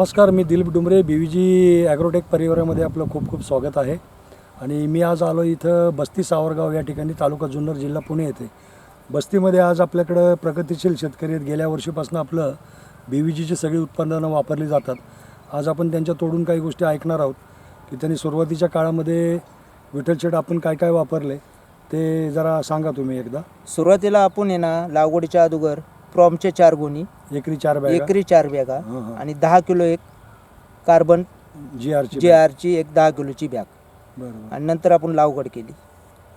नमस्कार मी Dilip Dumre B V G Agrotech परिवारामध्ये आपलं खूप खूप स्वागत आहे. आणि मी आज आलो इथं बस्ती सावरगाव या ठिकाणी तालुका जुन्नर जिल्हा पुणे येथे. बस्तीमध्ये आज आपल्याकडं प्रगतिशील शेतकरी आहेत. गेल्या वर्षीपासून आपलं बी व्ही जीची सगळी उत्पादनं वापरली जातात. आज आपण त्यांच्या तोडून काही गोष्टी ऐकणार आहोत की त्यांनी सुरुवातीच्या काळामध्ये विठ्ठलशेट आपण काय काय वापरले ते जरा सांगा तुम्ही एकदा. सुरुवातीला आपण आहे ना लागवडीच्या अगोदर प्रॉमचे चार गुणी एकरी चार बॅग. एकरी चार बॅगा हां, हां. आणि दहा किलो एक कार्बन जी आरची जे आरची एक दहा किलोची बॅग. बरोबर. आणि नंतर आपण लागवड केली.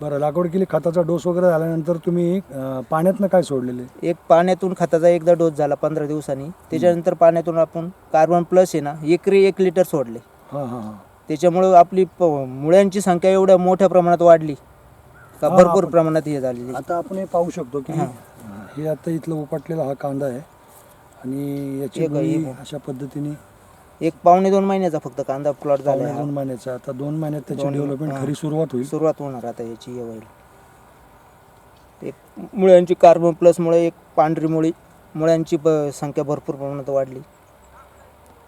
बरं लागवड केली खताचा डोस वगैरे झाल्यानंतर तुम्ही अं, पाण्यातनं काय सोडलेले? एक पाण्यातून खताचा एकदा डोस झाला पंधरा दिवसांनी. त्याच्यानंतर पाण्यातून आपण कार्बन प्लस आहे ना एकरी एक लिटर सोडले. हां हां हां. त्याच्यामुळं आपली प मुळ्यांची संख्या एवढ्या मोठ्या प्रमाणात वाढली. का हा, भरपूर आपण- प्रमाणात हे झालेली. आता आपण हे पाहू शकतो की हां. आता इथलं उपटलेला हा कांदा आहे. आणि याची एक- मुळी एक- अशा पद्धतीने एक पावणे दोन महिन्याचा फक्त कांदा प्लॉट झाला पावणे आहे दोन महिन्याचा. आता दोन महिन्यात त्याची दोन- डेव्हलपमेंट हां. खरी सुरुवात होईल. सुरुवात होणार आता याची होईल एक मुळ्यांची कार्बन प्लसमुळे एक पांढरी मुळी मुळ्यांची ब- संख्या भरपूर प्रमाणात वाढली.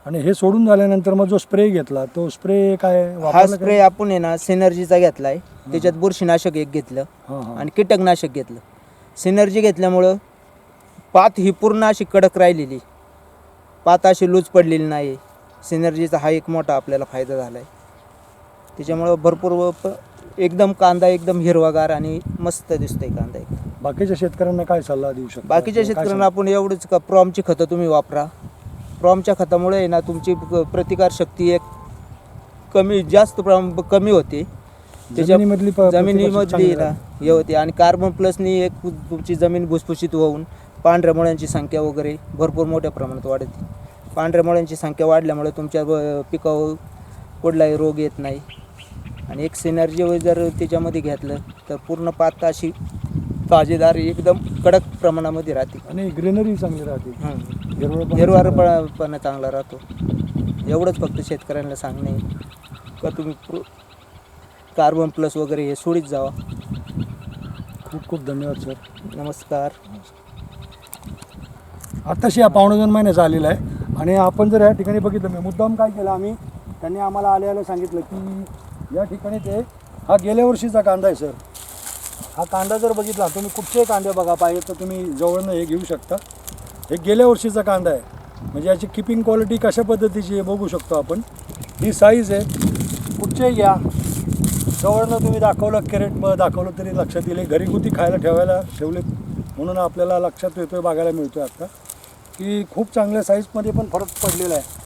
आणि हे सोडून झाल्यानंतर मग जो स्प्रे घेतला तो स्प्रे काय हा वापरला स्प्रे आपण आहे ना सिनर्जीचा घेतलाय. त्याच्यात बुरशीनाशक एक घेतलं हां हां. आणि कीटकनाशक घेतलं. सिनर्जी घेतल्यामुळं पात ही पूर्ण अशी कडक राहिलेली. पात अशी लूज पडलेली नाही सिनर्जीचा हा एक मोठा आपल्याला फायदा झाला आहे त्याच्यामुळं भरपूर एकदम कांदा एकदम हिरवागार आणि मस्त दिसतोय कांदा एकदम. बाकीच्या शेतकऱ्यांना काय सल्ला देऊ शकतो? बाकीच्या शेतकऱ्यांना आपण एवढंच का प्रॉमची खतं तुम्ही वापरा. प्रॉमच्या खतामुळे ना तुमची प- प्रतिकार शक्ती एक कमी जास्त प्रमाण कमी होते. जमिनीमधली प- जमिनीमधली ना हे होते. आणि कार्बन प्लसनी एक तुमची जमीन भुसभुशीत होऊन पांढऱ्या मुळ्यांची संख्या वगैरे भरपूर मोठ्या प्रमाणात वाढते. पांढऱ्या मुळ्यांची संख्या वाढल्यामुळे तुमच्या ब- पिकावर कुठलाही रोग येत नाही. आणि एक सिनर्जी जर त्याच्यामध्ये घेतलं तर पूर्ण पात अशी ताजेदार एकदम कडक प्रमाणामध्ये राहते. आणि ग्रीनरी चांगली राहते. हं. हिरवळपणा हिरवार चांगला पण चांगला राहतो. एवढंच फक्त शेतकऱ्यांना सांगणे. का तुम्ही प्रो- कार्बन प्लस वगैरे हे सोडीत जावा. खूप खूप धन्यवाद सर. नमस्कार. आत्ताशी हा पावणे दोन महिन्याचा आलेला आहे आणि आपण जर या ठिकाणी बघितलं मी मुद्दाम काय केलं आम्ही त्यांनी आम्हाला आल्याला सांगितलं की या ठिकाणी ते हा गेल्या वर्षीचा कांदा आहे सर. हा कांदा जर बघितला तुम्ही कुठचेही कांदे बघा पाहिजे तर तुम्ही जवळनं हे घेऊ शकता. हे गेल्या वर्षीचा कांदा आहे. म्हणजे याची किपिंग क्वालिटी कशा पद्धतीची आहे बघू शकतो आपण. ही साईज आहे. कुठचेही घ्या जवळनं तुम्ही दाखवलं कॅरेट दाखवलं तरी लक्षात येईल. हे घरीगुती खायला ठेवायला ठेवलेत. म्हणून आपल्याला लक्षात येतो आहे बघायला मिळतो आहे आता. की खूप चांगल्या साईजमध्ये पण फरक पडलेला आहे.